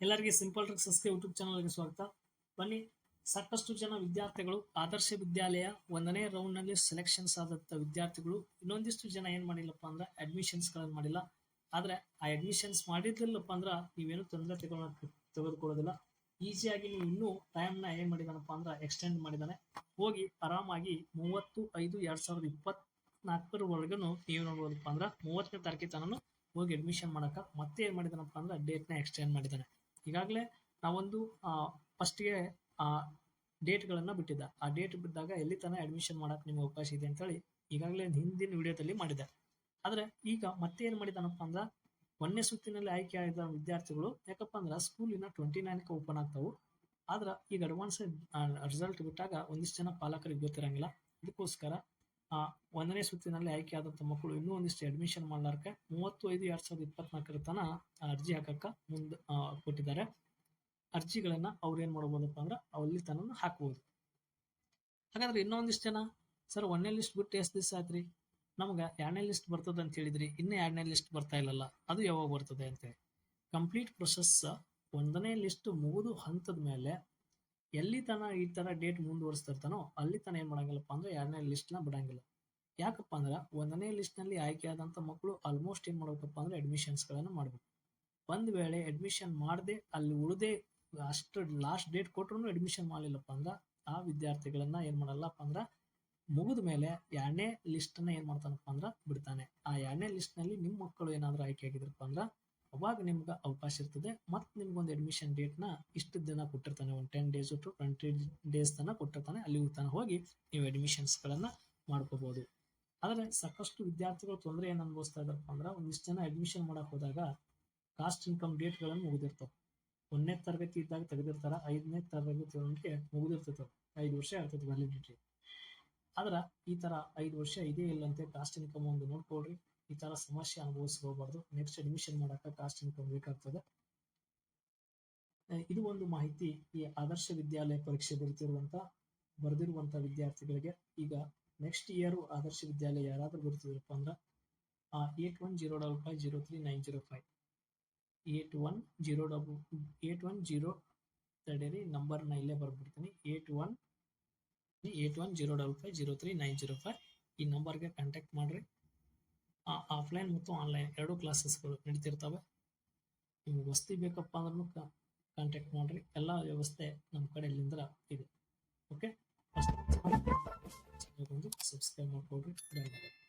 ಎಲ್ಲರಿಗೆ simple tricks YouTube ಚಾನಲ್ಗೆ ಸ್ವಾಗತ. ಬನ್ನಿ, ಸಾಕಷ್ಟು ಜನ ವಿದ್ಯಾರ್ಥಿಗಳು ಆದರ್ಶ ವಿದ್ಯಾಲಯ ಒಂದನೇ ರೌಂಡ್ನಲ್ಲಿ ಸೆಲೆಕ್ಷನ್ಸ್ ಆದಂಥ ವಿದ್ಯಾರ್ಥಿಗಳು. ಇನ್ನೊಂದಿಷ್ಟು ಜನ ಏನು ಮಾಡಿಲ್ಲಪ್ಪ ಅಂದ್ರೆ ಅಡ್ಮಿಷನ್ಸ್ ಗಳನ್ನ ಮಾಡಿಲ್ಲ. ಆದ್ರೆ ಆ ಅಡ್ಮಿಷನ್ಸ್ ಮಾಡಿರ್ಲಿಲ್ಲಪ್ಪ ಅಂದ್ರೆ ನೀವೇನು ತೊಂದರೆ ತಗೊಳ ತೆಗೆದುಕೊಳ್ಳೋದಿಲ್ಲ. ಈಸಿಯಾಗಿ ನೀವು ಇನ್ನೂ ಟೈಮ್ನ ಏನ್ ಮಾಡಿದಾನಪ್ಪ ಅಂದ್ರೆ ಎಕ್ಸ್ಟೆಂಡ್ ಮಾಡಿದಾನೆ. ಹೋಗಿ ಆರಾಮಾಗಿ ಮೂವತ್ತು, ಐದು, ಎರಡ್ ಸಾವಿರದ ಇಪ್ಪತ್ನಾಲ್ಕರವರೆಗೂ ನೀವು ನೋಡ್ಬೋದಪ್ಪ ಅಂದ್ರೆ ಮೂವತ್ತನೇ ತಾರೀಕಿಗೆ ತನೂ ಹೋಗಿ ಅಡ್ಮಿಷನ್ ಮಾಡಕ. ಮತ್ತೆ ಏನು ಮಾಡಿದಾನಪ್ಪ ಅಂದ್ರೆ ಡೇಟ್ನ ಎಕ್ಸ್ಟೆಂಡ್ ಮಾಡಿದ್ದಾನೆ ಈಗಾಗಲೇ ನಾವೊಂದು ಫಸ್ಟ್ಗೆ ಆ ಡೇಟ್ಗಳನ್ನ ಬಿಟ್ಟಿದ್ದ. ಆ ಡೇಟ್ ಬಿದ್ದಾಗ ಎಲ್ಲಿ ತನಕ ಅಡ್ಮಿಷನ್ ಮಾಡಕ್ ನಿಮ್ಗೆ ಅವಕಾಶ ಇದೆ ಅಂತೇಳಿ ಈಗಾಗಲೇ ಹಿಂದಿನ ವಿಡಿಯೋದಲ್ಲಿ ಮಾಡಿದೆ ಆದರೆ ಈಗ ಮತ್ತೆ ಏನು ಮಾಡಿದಾನಪ್ಪ ಅಂದ್ರೆ ಒಂದನೇ ಸುತ್ತಿನಲ್ಲಿ ಆಯ್ಕೆ ಆದ ವಿದ್ಯಾರ್ಥಿಗಳು, ಯಾಕಪ್ಪ ಅಂದ್ರೆ ಸ್ಕೂಲಿನ ಟ್ವೆಂಟಿ ನೈನ್ಗೆ ಓಪನ್ ಆಗ್ತಾವು. ಆದ್ರೆ ಈಗ ಅಡ್ವಾನ್ಸ್ ರಿಸಲ್ಟ್ ಬಿಟ್ಟಾಗ ಒಂದಿಷ್ಟು ಜನ ಪಾಲಕರಿಗೆ ಗೊತ್ತಿರಂಗಿಲ್ಲ. ಅದಕ್ಕೋಸ್ಕರ ಒಂದನೇ ಸುತ್ತಿನಲ್ಲಿ ಆಯ್ಕೆ ಆದಂತ ಮಕ್ಕಳು ಇನ್ನೂ ಒಂದಿಷ್ಟು ಅಡ್ಮಿಷನ್ ಮಾಡ್ಲಾರ್ಕ ಮೂವತ್ತು ಐದು ಎರಡ್ ಸಾವಿರದ ಇಪ್ಪತ್ನಾಲ್ಕರ ತನ ಅರ್ಜಿ ಹಾಕಕ್ಕ ಮುಂದೆ ಕೊಟ್ಟಿದ್ದಾರೆ. ಅರ್ಜಿಗಳನ್ನ ಅವ್ರು ಏನ್ ಮಾಡ್ಬೋದಪ್ಪ ಅಂದ್ರೆ ಅಲ್ಲಿ ತನ ಹಾಕ್ಬೋದು. ಹಾಗಾದ್ರೆ ಇನ್ನೊಂದಿಷ್ಟು ಜನ? ಸರ್, ಒಂದನೇ ಲಿಸ್ಟ್ ಬಿಟ್ಟು ಎಷ್ಟು ದಿವಸ ಆಯ್ತ್ರಿ ನಮ್ಗೆ ಎರಡನೇ ಲಿಸ್ಟ್ ಬರ್ತದೆ ಅಂತ ಹೇಳಿದ್ರಿ, ಇನ್ನೂ ಎರಡನೇ ಲಿಸ್ಟ್ ಬರ್ತಾ ಇಲ್ಲಲ್ಲ, ಅದು ಯಾವಾಗ ಬರ್ತದೆ ಅಂತೇಳಿ. ಕಂಪ್ಲೀಟ್ ಪ್ರೊಸೆಸ್ ಒಂದನೇ ಲಿಸ್ಟ್ ಮುಗಿದು ಹಂತದ ಮೇಲೆ ಎಲ್ಲಿ ತನ ಈ ತರ ಡೇಟ್ ಮುಂದುವರಿಸ್ತಿರ್ತಾನೋ ಅಲ್ಲಿ ತನ ಏನ್ ಮಾಡಂಗಿಲ್ಲಪ್ಪ ಅಂದ್ರೆ ಎರಡನೇ ಲಿಸ್ಟ್ನ ಬಿಡಂಗಿಲ್ಲ. ಯಾಕಪ್ಪ ಅಂದ್ರೆ ಒಂದನೇ ಲಿಸ್ಟ್ನಲ್ಲಿ ಆಯ್ಕೆ ಆದಂತ ಮಕ್ಕಳು ಆಲ್ಮೋಸ್ಟ್ ಏನ್ ಮಾಡ್ಬೇಕಪ್ಪ ಅಂದ್ರೆ ಅಡ್ಮಿಷನ್ಸ್ ಗಳನ್ನ ಮಾಡ್ಬೇಕು. ಒಂದ್ ವೇಳೆ ಅಡ್ಮಿಷನ್ ಮಾಡದೆ ಅಲ್ಲಿ ಉಳಿದೇ ಅಷ್ಟು ಲಾಸ್ಟ್ ಡೇಟ್ ಕೊಟ್ರು ಅಡ್ಮಿಷನ್ ಮಾಡಲಿಲ್ಲಪ್ಪ ಅಂದ್ರ ಆ ವಿದ್ಯಾರ್ಥಿಗಳನ್ನ ಏನ್ ಮಾಡಲ್ಲಪ್ಪ ಅಂದ್ರ ಮುಗಿದ ಮೇಲೆ ಎರಡನೇ ಲಿಸ್ಟ್ನ ಏನ್ ಮಾಡ್ತಾನಪ್ಪ ಅಂದ್ರ ಬಿಡ್ತಾನೆ. ಆ ಎರಡನೇ ಲಿಸ್ಟ್ನಲ್ಲಿ ನಿಮ್ ಮಕ್ಕಳು ಏನಾದರೂ ಆಯ್ಕೆ ಆಗಿದ್ರಪ್ಪ ಅಂದ್ರ ಅವಾಗ ನಿಮ್ಗೆ ಅವಕಾಶ ಇರ್ತದೆ. ಮತ್ತೆ ನಿಮ್ಗೊಂದು ಅಡ್ಮಿಷನ್ ಡೇಟ್ನ ಇಷ್ಟು ದಿನ ಕೊಟ್ಟಿರ್ತಾನೆ, ಒಂದು ten days to twenty days ತನಕ ಕೊಟ್ಟಿರ್ತಾನೆ. ಅಲ್ಲಿ ತನಕ ಹೋಗಿ ನೀವು ಅಡ್ಮಿಷನ್ಸ್ ಗಳನ್ನ ಮಾಡ್ಕೋಬಹುದು ಆದ್ರೆ ಸಾಕಷ್ಟು ವಿದ್ಯಾರ್ಥಿಗಳು ತೊಂದರೆ ಏನು ಅನುಭವಿಸ್ತಾ ಇದಾರಪ್ಪ ಅಂದ್ರೆ ಒಂದಿಷ್ಟು ಜನ ಅಡ್ಮಿಷನ್ ಮಾಡಕ್ ಹೋದಾಗ ಕಾಸ್ಟ್ ಇನ್ಕಮ್ ಡೇಟ್ಗಳನ್ನು ಮುಗಿದಿರ್ತಾವ. ಒಂದನೇ ತರಗತಿ ಇದ್ದಾಗ ತೆಗೆದಿರ್ತಾರ, ಐದನೇ ತರಗತಿ ಮುಗಿದಿರ್ತೈತೆ. ಐದು ವರ್ಷ ಇರ್ತೈತಿ ವ್ಯಾಲಿಡಿಟಿ ಆದ್ರ ಈ ತರ ಐದು ವರ್ಷ ಇದೇ ಇಲ್ಲಂತೆ ಕಾಸ್ಟ್ ಇನ್ಕಮ್ ಒಂದು ನೋಡ್ಕೊಳ್ರಿ. ಈ ತರ ಸಮಸ್ಯೆ ಅನುಭವಿಸ್ಕೋಬಾರ್ದು ನೆಕ್ಸ್ಟ್ ಅಡ್ಮಿಷನ್ ಮಾಡಕ ಕಾಸ್ಟ್ ಇನ್ಕಮ್ ಬೇಕಾಗ್ತದೆ. ಇದು ಒಂದು ಮಾಹಿತಿ ಈ ಆದರ್ಶ ವಿದ್ಯಾಲಯ ಪರೀಕ್ಷೆ ಬರೀತಿರುವಂತ, ಬರೆದಿರುವಂತ ವಿದ್ಯಾರ್ಥಿಗಳಿಗೆ. ಈಗ ನೆಕ್ಸ್ಟ್ ಇಯರ್ ಆದರ್ಶ ವಿದ್ಯಾಲಯ ಯಾರಾದ್ರೂ ಬರ್ತಿದ್ರಪ್ಪ ಅಂದ್ರ eight one zero double five zero three nine zero five eight one zero double eight one zero ತಡೀರಿ ನಂಬರ್ನ ಇಲ್ಲೇ ಬರ್ಬಿಡ್ತೀನಿ eight one eight one zero double five zero three nine zero five ಈ ನಂಬರ್ಗೆ contact ಮಾಡ್ರಿ. Offline ಮತ್ತು online ಎರಡೂ ಕ್ಲಾಸಸ್ಗಳು ನಡೀತಿರ್ತವೆ. ನಿಮ್ಗೆ ವಸ್ತಿ ಬೇಕಪ್ಪ ಅಂದ್ರೂ ಕಾಂಟ್ಯಾಕ್ಟ್ ಮಾಡ್ರಿ. ಎಲ್ಲ ವ್ಯವಸ್ಥೆ ನಮ್ಮ ಕಡೆಯಿಂದ ಇದೆ. ಓಕೆ ಫಸ್ಟ್ ಸಬ್ಸ್ಕ್ರೈಬ್ ಮಾಡ್ಕೊಳ್ರಿ ಧನ್ಯವಾದ